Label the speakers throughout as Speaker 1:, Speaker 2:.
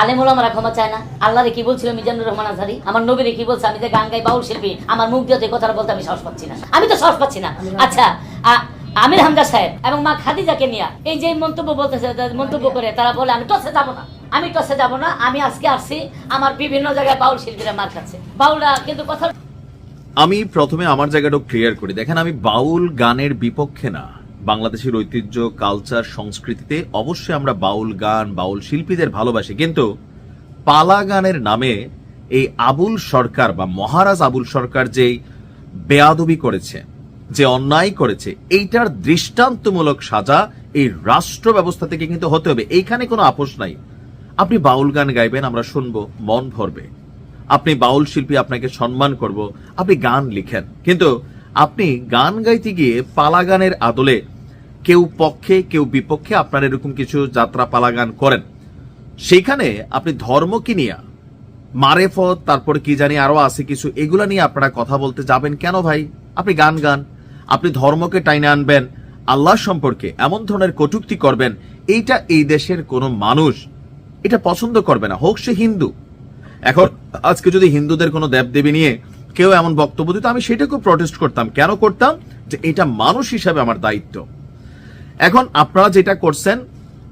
Speaker 1: আলেমুল আমরা ক্ষমা চায় না। আল্লাহরে কি বলছিল মিজানুর রহমান আজহারি? আমার নবীরে কি বলছে? আমি যে গান গাই বাউল শিল্পী, আমার মুখ দিয়ে কথাটা বলতে আমি সাহস পাচ্ছি না। আমি তো সাহস পাচ্ছি না। আচ্ছা আমির হামজা সাহেব এবং মা খাদিজাকে নিয়ে এই যে মন্তব্য বলতেছে মন্তব্য করে, তারা বলে, আমি টসে যাব না। আমি টসে যাব না। আমি আজকে আসছি আমার বিভিন্ন জায়গায় বাউল শিল্পীরা মার খাচ্ছে। বাউলরা কিন্তু কথা
Speaker 2: আমি প্রথমে আমার জায়গাটা ক্লিয়ার করি। দেখেন, আমি বাউল গানের বিপক্ষে না। বাংলাদেশের ঐতিহ্য কালচার সংস্কৃতিতে অবশ্যই আমরা বাউল গান, বাউল শিল্পীদের ভালোবাসি। কিন্তু পালা গানের নামে এই আবুল সরকার বা মহারাজ আবুল সরকার যে বেয়াদবি করেছে, যে অন্যায় করেছে, এইটার দৃষ্টান্তমূলক সাজা এই রাষ্ট্র ব্যবস্থা থেকে কিন্তু হতে হবে। এইখানে কোনো আপোষ নাই। আপনি বাউল গান গাইবেন, আমরা শুনব, মন ভরবে। আপনি বাউল শিল্পী, আপনাকে সম্মান করব, আপনি গান লিখেন। কিন্তু আপনি গান গাইতে গিয়ে পালা গানের আদলে কেউ পক্ষে, কেউ বিপক্ষে আপনার এরকম কিছু যাত্রা পালা গান করেন। সেইখানে আপনি ধর্ম কি নিয়ে, মারেফত, তারপর কি জানি আরও আছে কিছু, এগুলা নিয়ে আপনারা কথা বলতে যাবেন কেন ভাই? আপনি গান গান, আপনি ধর্মকে টাইনে আনবেন, আল্লাহ সম্পর্কে এমন ধরনের কটুক্তি করবেন, এইটা এই দেশের কোনো মানুষ এটা পছন্দ করবে না। হোক সে হিন্দু। এখন আজকে যদি হিন্দুদের কোনো দেবদেবী নিয়ে কেউ এমন বক্তব্য দিত, আমি সেটাকেও প্রটেস্ট করতাম। কেন করতাম? যে এটা মানুষ হিসাবে আমার দায়িত্ব। এখন আপনারা যেটা করছেন,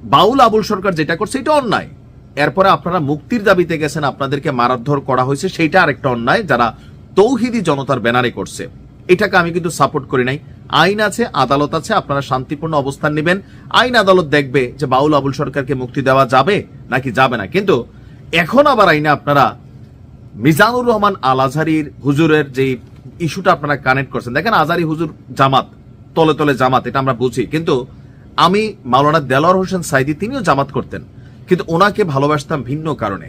Speaker 2: বাউল আবুল সরকার যেটা করছে, এটা অন্যায়। এরপরে আপনারা মুক্তির দাবিতে গেছেন, আপনাদেরকে মারাধর করা হয়েছে সেইটা আরেকটা অন্যায় যারা তৌহিদি জনতার ব্যানারে করছে। এটাকে আমি কিন্তু সাপোর্ট করি নাই। আইন আছে, আদালত আছে, আপনারা শান্তিপূর্ণ অবস্থান নেবেন। আইন আদালত দেখবে যে বাউল আবুল সরকারকে মুক্তি দেওয়া যাবে নাকি যাবে না। কিন্তু এখন আবার আইনে আপনারা মিজানুর রহমান আল আজহারির হুজুরের যে ইস্যুটা আপনারা কানেক্ট করছেন, দেখেন আজারি হুজুর জামাত, তলে তলে জামাত, এটা আমরা বুঝি। কিন্তু আমি মাওলানা দেলোয়ার হোসেন সাইদি, তিনিও জামাত করতেন। কিন্তু ওনাকে ভালোবাসতাম ভিন্ন কারণে।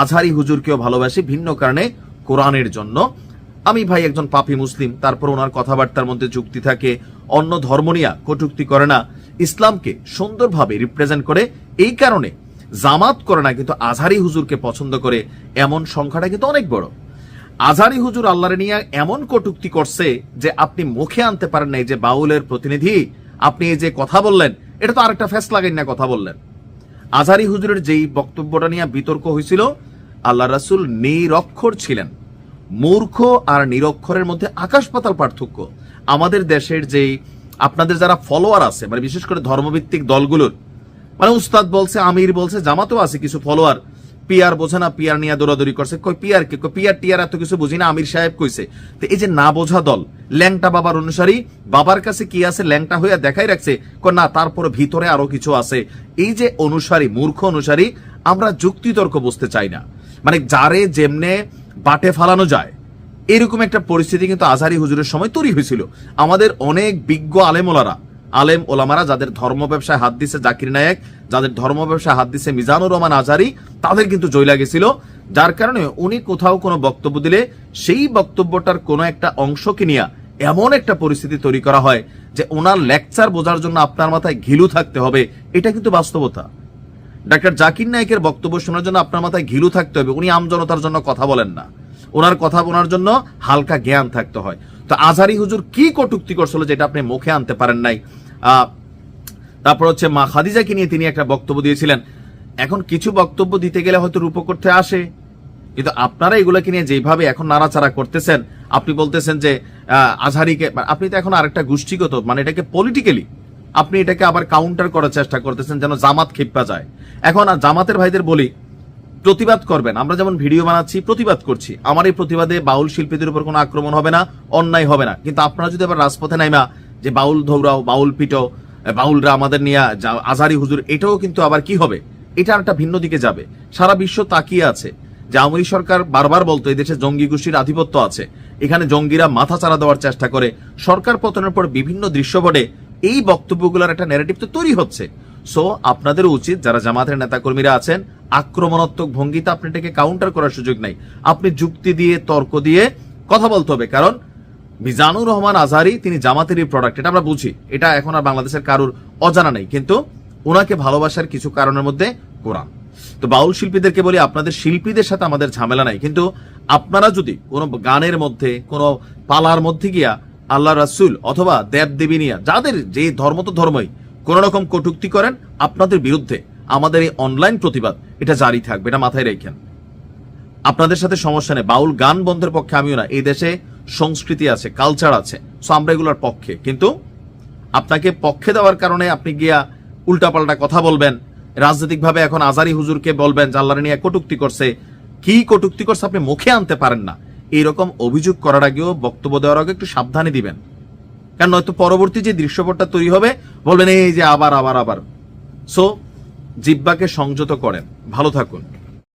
Speaker 2: আজহারি হুজুরকেও ভালোবাসি ভিন্ন কারণে কোরআনের জন্য। আমি ভাই একজন পাপী মুসলিম, তারপর ওনার কথাবার্তার মধ্যে যুক্তি থাকে, অন্য ধর্ম নিয়ে কটুক্তি করে না। ইসলামকে সুন্দরভাবে রিপ্রেজেন্ট করে, এই কারণে জামাত করে না, কিন্তু আজহারি হুজুরকে পছন্দ করে এমন সংখ্যাটা কিন্তু অনেক বড়। আজহারি হুজুর আল্লাহরে নিয়ে এমন কটুক্তি করছে যে আপনি মুখে আনতে পারেন নাই যে বাউলের প্রতিনিধি। আপনি এই যে কথা বললেন, এটা তো আরেকটা ফেস লাগাই না কথা বললেন। আজহারি হুজুরের যেই বক্তব্যটা নিয়ে বিতর্ক হয়েছিল, আল্লাহ রাসুল নিরক্ষর ছিলেন। মূর্খ আর নিরক্ষরের মধ্যে আকাশ পাতাল পার্থক্য। আমাদের দেশের যেই, আপনাদের যারা ফলোয়ার আছে মানে বিশেষ করে ধর্মভিত্তিক দলগুলোর মানে উস্তাদ বলছে, আমির বলছে, জামাতও আছে কিছু ফলোয়ার পিয়ার বোঝে না পিয়ার নিয়ে দৌড়াদৌড়ি করছে। কই পিয়ার কে? পিয়ার টিয়ার এত কিছু বুঝি না, আমির সাহেব কইছে। তো এই যে না বোঝা দল, ল্যাংটা বাবার অনুসারী, বাবার কাছে কি আছে, ল্যাংটা হইয়া দেখাই রাখছে না, তারপর ভিতরে আরও কিছু আছে। এই যে অনুসারী, মূর্খ অনুসারী, আমরা যুক্তিতর্ক বুঝতে চাই না। মানে যারে যেমনে বাটে ফালানো যায়, এরকম একটা পরিস্থিতি কিন্তু আজহারি হুজুরের সময় তৈরি হয়েছিল। আমাদের অনেক বিজ্ঞ আলেমোলারা আলেম ওলামারা যাদের ধর্ম ব্যবসায় হাত দিছে জাকির নায়েক, যাদের ধর্ম ব্যবসায় হাত দিছে মিজানুর রহমান আজারি, তাদের কিন্তু জয়লা গেছিল। যার কারণে উনি কোথাও কোনো বক্তব্য দিলে সেই বক্তব্যটার কোনো একটা অংশকে নিয়ে এমন একটা পরিস্থিতি তৈরি করা হয় যে ওনার লেকচার বোঝার জন্য আপনার মাথায় ঘিলু থাকতে হবে। এটা কিন্তু বাস্তবতা। ডাক্তার জাকির নায়কের বক্তব্য শোনার জন্য আপনার মাথায় ঘিলু থাকতে হবে। উনি আমজনতার জন্য কথা বলেন না। ওনার কথা বলার জন্য হালকা জ্ঞান থাকতে হয়। তো আজহারি হুজুর কি কটুক্তি করছিল যেটা আপনি মুখে আনতে পারেন নাই? তারপর হচ্ছে মা খাদিজাকে নিয়ে তিনি একটা বক্তব্য দিয়েছিলেন। এখন কিছু বক্তব্য দিতে গেলে হয়তো রূপ করতে আসে। কিন্তু আপনারা এগুলোকে নিয়ে যেভাবে এখন নাড়াচাড়া করতেছেন, আপনি বলতেছেন যে আজহারিকে আপনি তো এখন আরেকটা গোষ্ঠীগত মানে এটাকে পলিটিক্যালি আপনি এটাকে আবার কাউন্টার করার চেষ্টা করতেছেন যেন জামাত খেপা যায়। এখন আর জামাতের ভাইদের বলি প্রতিবাদ করবেন। আমরা যেমন ভিডিও বানাচ্ছি, প্রতিবাদ করছি। আমার এই প্রতিবাদে বাউল শিল্পীদের উপর কোনো আক্রমণ হবে না, অন্যায় হবে না। কিন্তু আপনারা যদি আবার রাজপথে নাইমা, যে বাউল ধৌরাও, বাউল পিটো বাউলরা আমাদের নিয়ে আজহারি হুজুর, এটাও কিন্তু আবার কি হবে? এটা একটা ভিন্ন দিকে যাবে। সারা বিশ্ব তাকিয়ে আছে যে আওয়ামী সরকার বারবার বলতো, এই দেশে জঙ্গি গোষ্ঠীর আধিপত্য আছে। এখানে জঙ্গিরা মাথা চারা দেওয়ার চেষ্টা করে। সরকার পতনের পর বিভিন্ন দৃশ্যপটে এই বক্তব্যগুলোর একটা ন্যারেটিভ তো তৈরি হচ্ছে। সো আপনাদের উচিত, যারা জামাতের নেতাকর্মীরা আছেন, আক্রমণাত্মক ভঙ্গিতে আপনি এটাকে কাউন্টার করার সুযোগ নাই। আপনি যুক্তি দিয়ে, তর্ক দিয়ে কথা বলতে হবে। কারণ, মিজানুর রহমান আজহারি, তিনি জামাতেরই প্রোডাক্ট এটা আমরা বুঝি। এটা এখন আর বাংলাদেশের কারুর অজানা নেই। কিন্তু ওনাকে ভালোবাসার কিছু কারণের মধ্যে কোরআন। তো বাউল শিল্পীদেরকে বলি, আপনাদের শিল্পীদের সাথে আমাদের ঝামেলা নাই। কিন্তু, আপনারা যদি কোনো গানের মধ্যে, কোনো পালার মধ্যে গিয়া, আল্লাহ রাসুল অথবা দেব দেবী নিয়া, যাদের যে ধর্ম তো ধর্মই কোন রকম কটুক্তি করেন আপনাদের বিরুদ্ধে আমাদের এই অনলাইন প্রতিবাদ, এটা জারি থাকবে, এটা মাথায় রেখেন। আপনাদের সাথে সমস্যা নেই, বাউল গান বন্ধের পক্ষে আমিও না, এই দেশে সংস্কৃতি আছে কালচার আছে সো আমরা এগুলোর পক্ষে। কিন্তু আপনাকে পক্ষে দেওয়ার কারণে আপনি গিয়া উল্টাপাল্টা কথা বলবেন, রাজনৈতিকভাবে এখন আজারি হুজুরকে বলবেন জাল্লারে নিয়ে কটুক্তি করছে, কি কটুক্তি করছে আপনি মুখে আনতে পারেন না। এইরকম অভিযোগ করার আগেও বক্তব্য দেওয়ার আগে একটু সাবধানে দিবেন। কারণ নয়তো পরবর্তী যে দৃশ্যপটটা তৈরি হবে, বলবেন এই যে আবার আবার আবার। সো জিব্বাকে সংযত করেন। ভালো থাকুন।